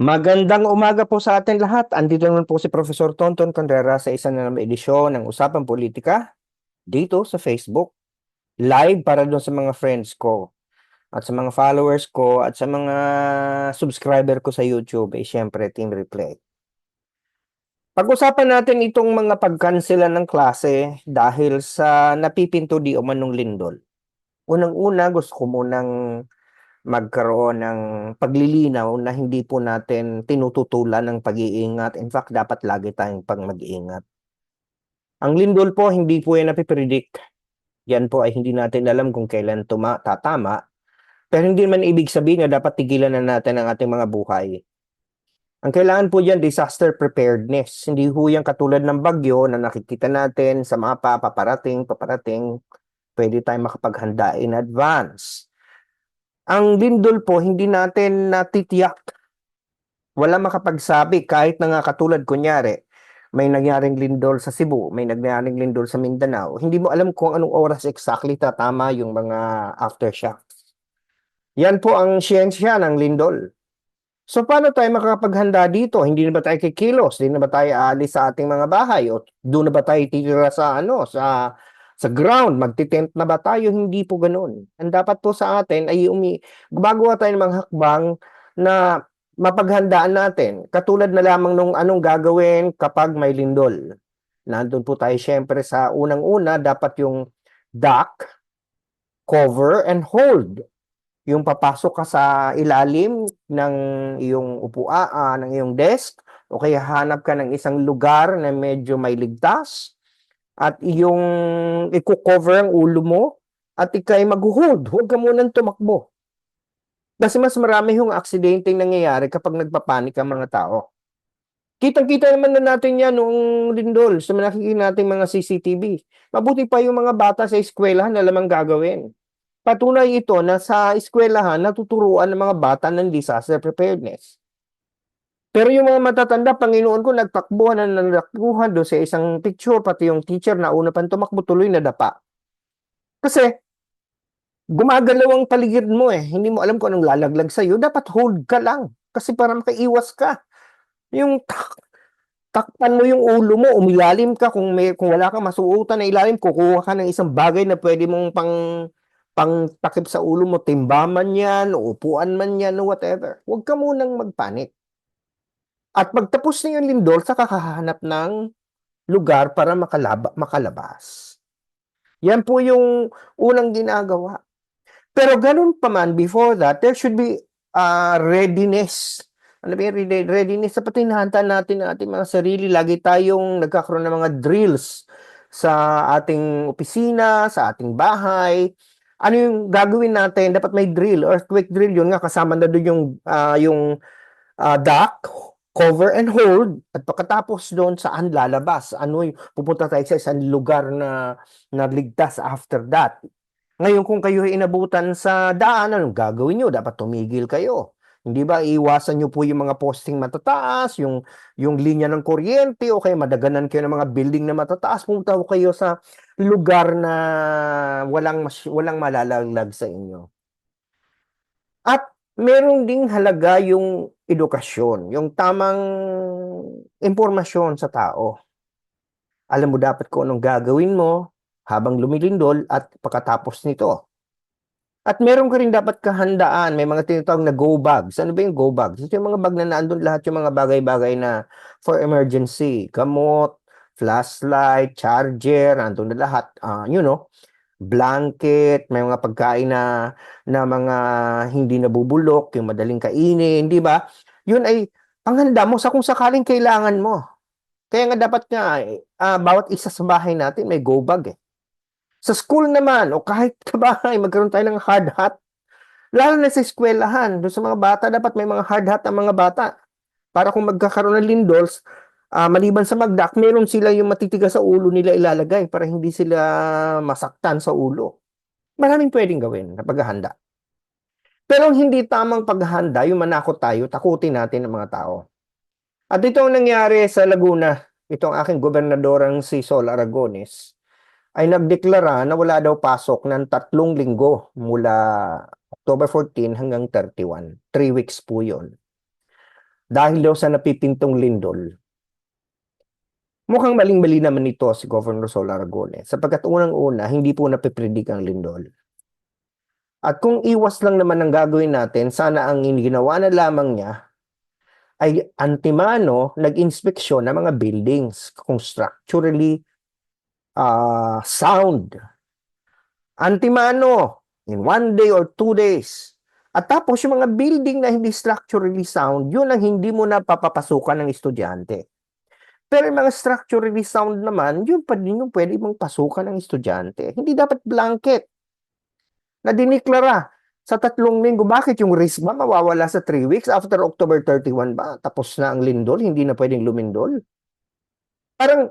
Magandang umaga po sa atin lahat. Andito naman po si Professor Tonton Contreras sa isa na naman edisyon ng Usapang Politika dito sa Facebook. Live para doon sa mga friends ko at sa mga followers ko at sa mga subscriber ko sa YouTube eh syempre Team Replay. Pag-usapan natin itong mga pagkanselan ng klase dahil sa napipinto di umanong lindol. Unang-una gusto ko munang magkaroon ng paglilinaw na hindi po natin tinututulan ng pag-iingat. In fact, dapat lagi tayong pag mag-iingat. Ang lindol po, hindi po yan napipredict. Yan po ay hindi natin alam kung kailan tuma tatama. Pero hindi man ibig sabihin na dapat tigilan na natin ang ating mga buhay. Ang kailangan po dyan, disaster preparedness. Hindi po yan katulad ng bagyo na nakikita natin sa mapa, paparating, paparating. Pwede tayong makapaghanda in advance ang lindol po, hindi natin natitiyak. Wala makapagsabi kahit na nga katulad kunyari, may nangyaring lindol sa Cebu, may nangyaring lindol sa Mindanao. Hindi mo alam kung anong oras exactly tatama yung mga aftershocks. Yan po ang siyensya ng lindol. So paano tayo makakapaghanda dito? Hindi na ba tayo kikilos? Hindi na ba tayo aalis sa ating mga bahay? O doon na ba tayo titira sa ano, sa sa ground, magtitent na ba tayo? Hindi po ganoon. Ang dapat po sa atin ay umi gumagawa tayo ng mga hakbang na mapaghandaan natin. Katulad na lamang nung anong gagawin kapag may lindol. Nandun po tayo syempre sa unang-una, dapat yung duck, cover, and hold. Yung papasok ka sa ilalim ng iyong upuan, ng iyong desk, o kaya hanap ka ng isang lugar na medyo may ligtas, at iyong i-cover ang ulo mo at ikay mag-hold. Huwag ka munang tumakbo. Kasi mas marami yung aksidente nangyayari kapag nagpapanik ang mga tao. Kitang-kita naman na natin yan noong lindol sa nakikita natin mga CCTV. Mabuti pa yung mga bata sa eskwelahan na lamang gagawin. Patunay ito na sa eskwelahan natuturuan ng mga bata ng disaster preparedness. Pero yung mga matatanda, Panginoon ko, nagtakbo na nalakuhan doon sa isang picture, pati yung teacher na una pang tumakbo, tuloy na dapa. Kasi, gumagalaw ang paligid mo eh. Hindi mo alam kung anong lalaglag sa'yo. Dapat hold ka lang. Kasi para makaiwas ka. Yung tak, takpan mo yung ulo mo, umilalim ka. Kung, may, kung wala kang masuutan na ilalim, kukuha ka ng isang bagay na pwede mong pang pang takip sa ulo mo, timbaman yan, upuan man yan, whatever. Huwag ka munang magpanik. At pagtapos na yung lindol, saka kakahanap ng lugar para makalaba, makalabas. Yan po yung unang ginagawa. Pero ganun pa man, before that, there should be uh, readiness. Ano ba yung readiness? Sapat hinahanta natin ang ating mga sarili. Lagi tayong nagkakaroon ng mga drills sa ating opisina, sa ating bahay. Ano yung gagawin natin? Dapat may drill, earthquake drill. Yun nga, kasama na doon yung, uh, yung uh, dock, cover and hold at pagkatapos doon saan lalabas? Ano yung pupunta tayo sa isang lugar na naligtas after that? Ngayon kung kayo ay inabutan sa daan anong gagawin nyo? Dapat tumigil kayo. Hindi ba iwasan nyo po yung mga posting matataas yung yung linya ng kuryente o kaya madaganan kayo ng mga building na matataas pumunta kayo sa lugar na walang walang malalaglag sa inyo? At meron ding halaga yung edukasyon, yung tamang impormasyon sa tao. Alam mo dapat kung anong gagawin mo habang lumilindol at pagkatapos nito. At meron ka rin dapat kahandaan, may mga tinatawag na go bags. Ano ba yung go bags? Ito yung mga bag na naandun lahat yung mga bagay-bagay na for emergency. Gamot, flashlight, charger, nandun na lahat. Uh, you know, blanket, may mga pagkain na na mga hindi nabubulok, yung madaling kainin, di ba? Yun ay panghanda mo sa kung sakaling kailangan mo. Kaya nga dapat nga uh, bawat isa sa bahay natin may go bag eh. Sa school naman o kahit sa bahay magkaroon tayo ng hard hat. Lalo na sa eskwelahan, doon sa mga bata dapat may mga hard hat ang mga bata. Para kung magkakaroon ng lindols, uh, maliban sa magdak, meron sila yung matitigas sa ulo nila ilalagay para hindi sila masaktan sa ulo. Maraming pwedeng gawin na paghahanda. Pero hindi tamang paghahanda, yung manakot tayo, takutin natin ang mga tao. At ito ang nangyari sa Laguna. Itong aking gobernadorang si Sol Aragones ay nagdeklara na wala daw pasok ng tatlong linggo mula October 14 hanggang 31. Three weeks po yun. dahil daw sa napipintong lindol. Mukhang maling-mali naman ito si Governor Sol Aragones sapagkat unang-una, hindi po napipredik ang lindol. At kung iwas lang naman ang gagawin natin, sana ang ginawa na lamang niya ay antimano nag-inspeksyon ng mga buildings kung structurally uh, sound. Antimano in one day or two days. At tapos yung mga building na hindi structurally sound, yun ang hindi mo na papapasukan ng estudyante. Pero yung mga structurally sound naman, yun pa din yung pwede mong pasukan ng estudyante. Hindi dapat blanket na diniklara sa tatlong linggo. Bakit yung risk ba mawawala sa 3 weeks after October 31 ba? Tapos na ang lindol, hindi na pwedeng lumindol. Parang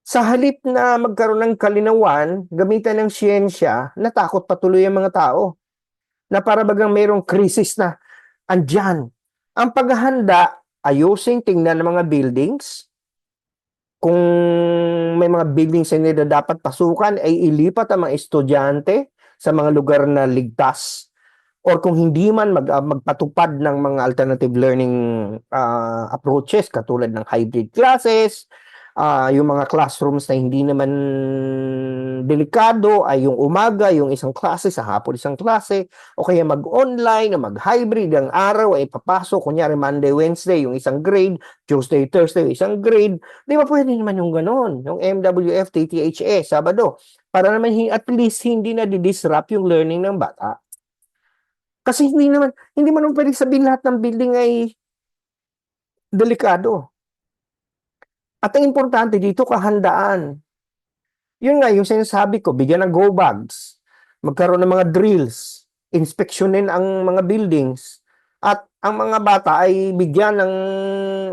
sa halip na magkaroon ng kalinawan, gamitan ng siyensya, natakot patuloy ang mga tao. Na para bagang mayroong krisis na andyan. Ang paghahanda, ayusin, tingnan ng mga buildings, kung may mga buildings na dapat pasukan, ay ilipat ang mga estudyante sa mga lugar na ligtas. Or kung hindi man mag, uh, magpatupad ng mga alternative learning uh, approaches katulad ng hybrid classes, uh, yung mga classrooms na hindi naman delikado ay yung umaga, yung isang klase, sa hapon isang klase, o kaya mag-online, mag-hybrid, ang araw ay papasok, kunyari Monday, Wednesday, yung isang grade, Tuesday, Thursday, isang grade. Di ba pwede naman yung ganon? Yung MWF, TTHA, Sabado. Para naman at least hindi na di-disrupt yung learning ng bata. Kasi hindi naman, hindi man pwede sabihin lahat ng building ay delikado. At ang importante dito, kahandaan. Yun nga, yung sinasabi ko, bigyan ng go bags, magkaroon ng mga drills, inspeksyonin ang mga buildings, at ang mga bata ay bigyan ng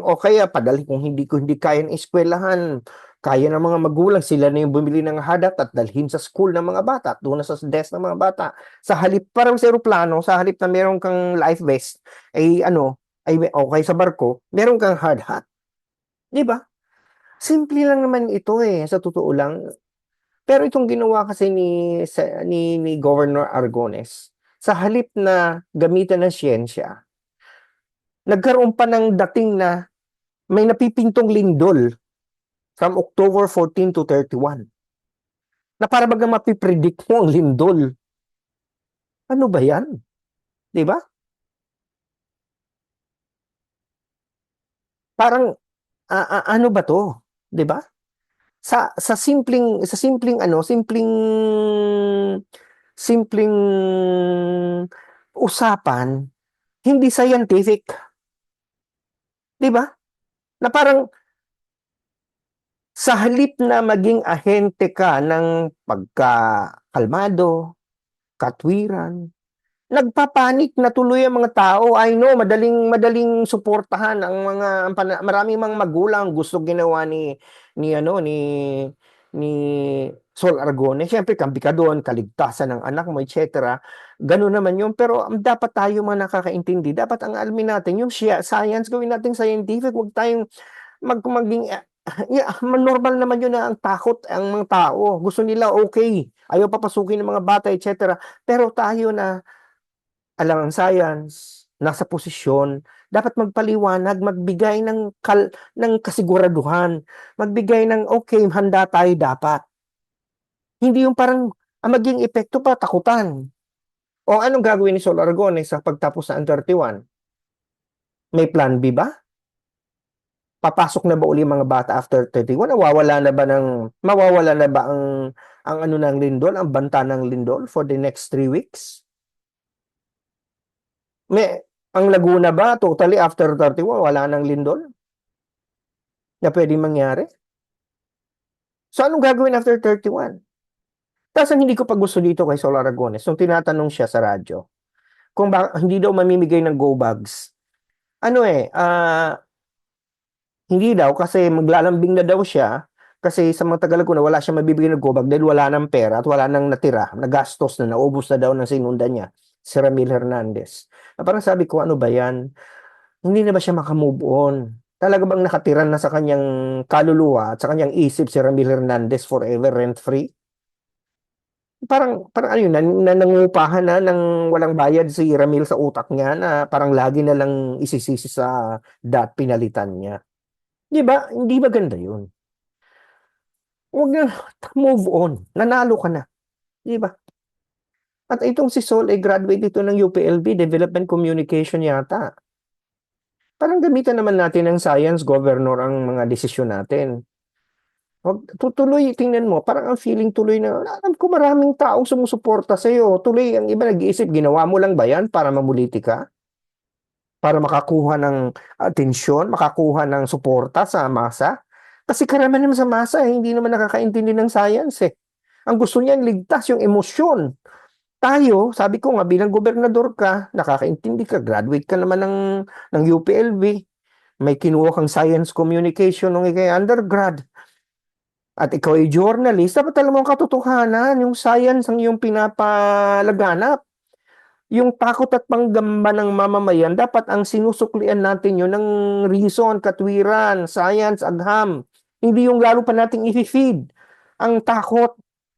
o kaya padali kung hindi ko hindi kaya ng eskwelahan, kaya ng mga magulang sila na yung bumili ng hadat at dalhin sa school ng mga bata at doon sa desk ng mga bata. Sa halip parang sa eroplano, sa halip na meron kang life vest, ay ano, ay okay sa barko, meron kang hard hat. 'Di ba? Simple lang naman ito eh, sa totoo lang. Pero itong ginawa kasi ni, sa, ni, ni Governor Argones, sa halip na gamitan ng siyensya, nagkaroon pa ng dating na may napipintong lindol from October 14 to 31. Na para baga mapipredict mo ang lindol. Ano ba yan? Di ba? Parang, uh, uh, ano ba to? 'Di ba? Sa sa simpleng sa simpleng ano, simpleng simpleng usapan, hindi scientific. 'Di ba? Na parang sa halip na maging ahente ka ng pagkakalmado, katwiran, nagpapanik na tuloy ang mga tao. I know, madaling madaling suportahan ang mga maraming mga magulang gusto ginawa ni ni ano ni ni Sol Argone. Siyempre, kampi ka doon, kaligtasan ng anak mo, etc. Ganun naman yun. Pero um, dapat tayo mga nakakaintindi. Dapat ang alamin natin, yung science, gawin natin scientific. Huwag tayong mag, maging uh, yeah, normal naman yun na ang takot ang mga tao. Gusto nila okay. Ayaw papasukin ng mga bata, etc. Pero tayo na alam ang science, nasa posisyon, dapat magpaliwanag, magbigay ng, kal, ng kasiguraduhan, magbigay ng okay, handa tayo dapat. Hindi yung parang ang maging epekto pa, takutan. O anong gagawin ni Sol Aragones sa pagtapos ng 31? May plan B ba? Papasok na ba uli mga bata after 31? Nawawala na ba ng mawawala na ba ang ang ano ng lindol, ang banta ng lindol for the next 3 weeks? May, ang Laguna ba, totally after 31, wala nang lindol? Na pwede mangyari? So, anong gagawin after 31? Tapos ang hindi ko pa gusto dito kay Sol Aragones, nung tinatanong siya sa radyo, kung ba, hindi daw mamimigay ng go bags. Ano eh, uh, hindi daw kasi maglalambing na daw siya kasi sa mga tagal ko na wala siya mabibigay ng go bag dahil wala nang pera at wala nang natira, nagastos na, naubos na daw ng sinunda niya si Ramil Hernandez. Na parang sabi ko, ano ba yan? Hindi na ba siya makamove on? Talaga bang nakatiran na sa kanyang kaluluwa at sa kanyang isip si Ramil Hernandez forever rent-free? Parang parang ano yun, na nangungupahan na ng walang bayad si Ramil sa utak niya na parang lagi na lang isisisi sa DAT pinalitan niya. 'Di ba? Hindi maganda yun. Huwag na move on, nanalo ka na, 'di ba? At itong si Sol ay graduate ito ng UPLB, Development Communication yata. Parang gamitan naman natin ng science, governor, ang mga desisyon natin. Wag tutuloy tingnan mo, parang ang feeling tuloy na alam ko maraming taong sumusuporta sa'yo. Tuloy ang iba nag-iisip, ginawa mo lang ba yan para mamuliti ka? Para makakuha ng atensyon, makakuha ng suporta sa masa? Kasi karamihan naman sa masa, eh, hindi naman nakakaintindi ng science eh. Ang gusto niyan ligtas yung emosyon. Tayo, sabi ko nga bilang gobernador ka, nakakaintindi ka, graduate ka naman ng ng UPLB. May kinuha kang science communication nung ikay undergrad. At ikaw ay journalist, dapat alam mo ang katotohanan, yung science ang iyong pinapalaganap. Yung takot at panggamba ng mamamayan, dapat ang sinusuklian natin yun ng reason, katwiran, science, agham. Hindi yung lalo pa nating i-feed ang takot.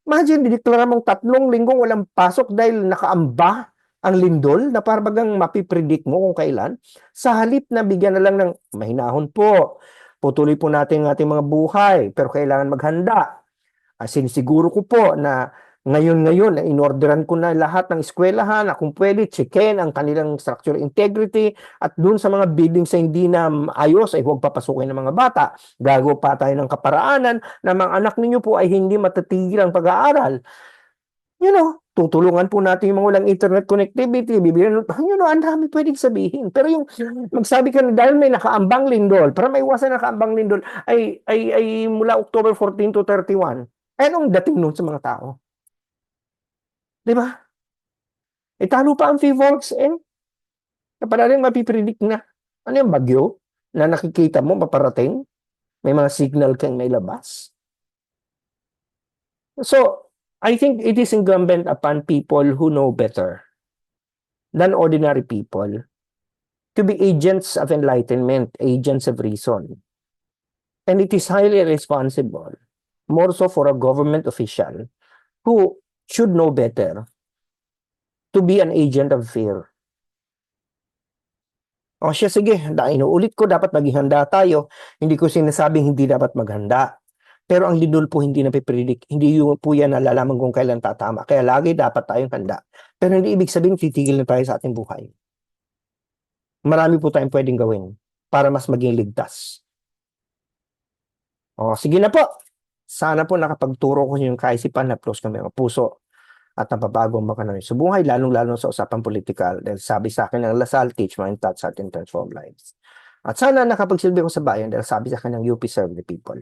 Imagine, dideklara mong tatlong linggong walang pasok dahil nakaamba ang lindol na parang mapipredict mo kung kailan. Sa halip na bigyan na lang ng mahinahon po, putuloy po natin ang ating mga buhay, pero kailangan maghanda. As in, ko po na ngayon-ngayon, na inorderan ko na lahat ng eskwelahan na kung pwede, checkin ang kanilang structural integrity at dun sa mga buildings na hindi na ayos ay huwag papasukin ng mga bata. Gago pa tayo ng kaparaanan na mga anak ninyo po ay hindi matatigil ang pag-aaral. You know, tutulungan po natin yung mga walang internet connectivity, bibigyan, you know, ang dami pwedeng sabihin. Pero yung magsabi ka na dahil may nakaambang lindol, para maiwasan nakaambang lindol, ay, ay, ay mula October 14 to 31. Eh, anong dating nun sa mga tao? Di ba? Eh, talo pa ang FIVOLX eh. Na padaling mapipredict na. Ano yung bagyo? Na nakikita mo maparating? May mga signal kang may labas. So, I think it is incumbent upon people who know better than ordinary people to be agents of enlightenment, agents of reason. And it is highly responsible, more so for a government official who should know better to be an agent of fear. O siya, sige, inuulit ko, dapat maging handa tayo. Hindi ko sinasabing hindi dapat maghanda. Pero ang lindol po hindi na pipredict. Hindi yung po yan nalalaman kung kailan tatama. Kaya lagi dapat tayong handa. Pero hindi ibig sabihin titigil na tayo sa ating buhay. Marami po tayong pwedeng gawin para mas maging ligtas. O, sige na po. Sana po nakapagturo ko yung kaisipan na close kami ang puso at napabago ang mga sa buhay, lalong-lalo sa usapang politikal. Dahil sabi sa akin ng Lasal, teach mind, touch, heart, and transform lives. At sana nakapagsilbi ko sa bayan dahil sabi sa akin ng UP serve the people.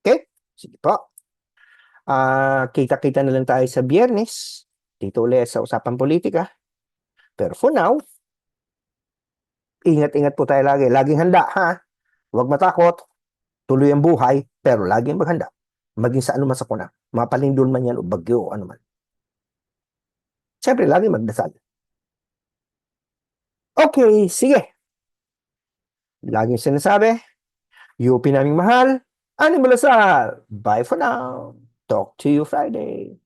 Okay? Sige po. Ah, kita-kita na lang tayo sa biyernes. Dito ulit sa usapang politika. Pero for now, ingat-ingat po tayo lagi. Laging handa, ha? Huwag matakot. Tuloy ang buhay, pero laging maghanda. Maging sa anuman sa kuna. Mapalindol man yan o bagyo o anuman. Siyempre, lagi magdasal. Okay, sige. Laging sinasabi, UP naming mahal, Ani Malasal. Bye for now. Talk to you Friday.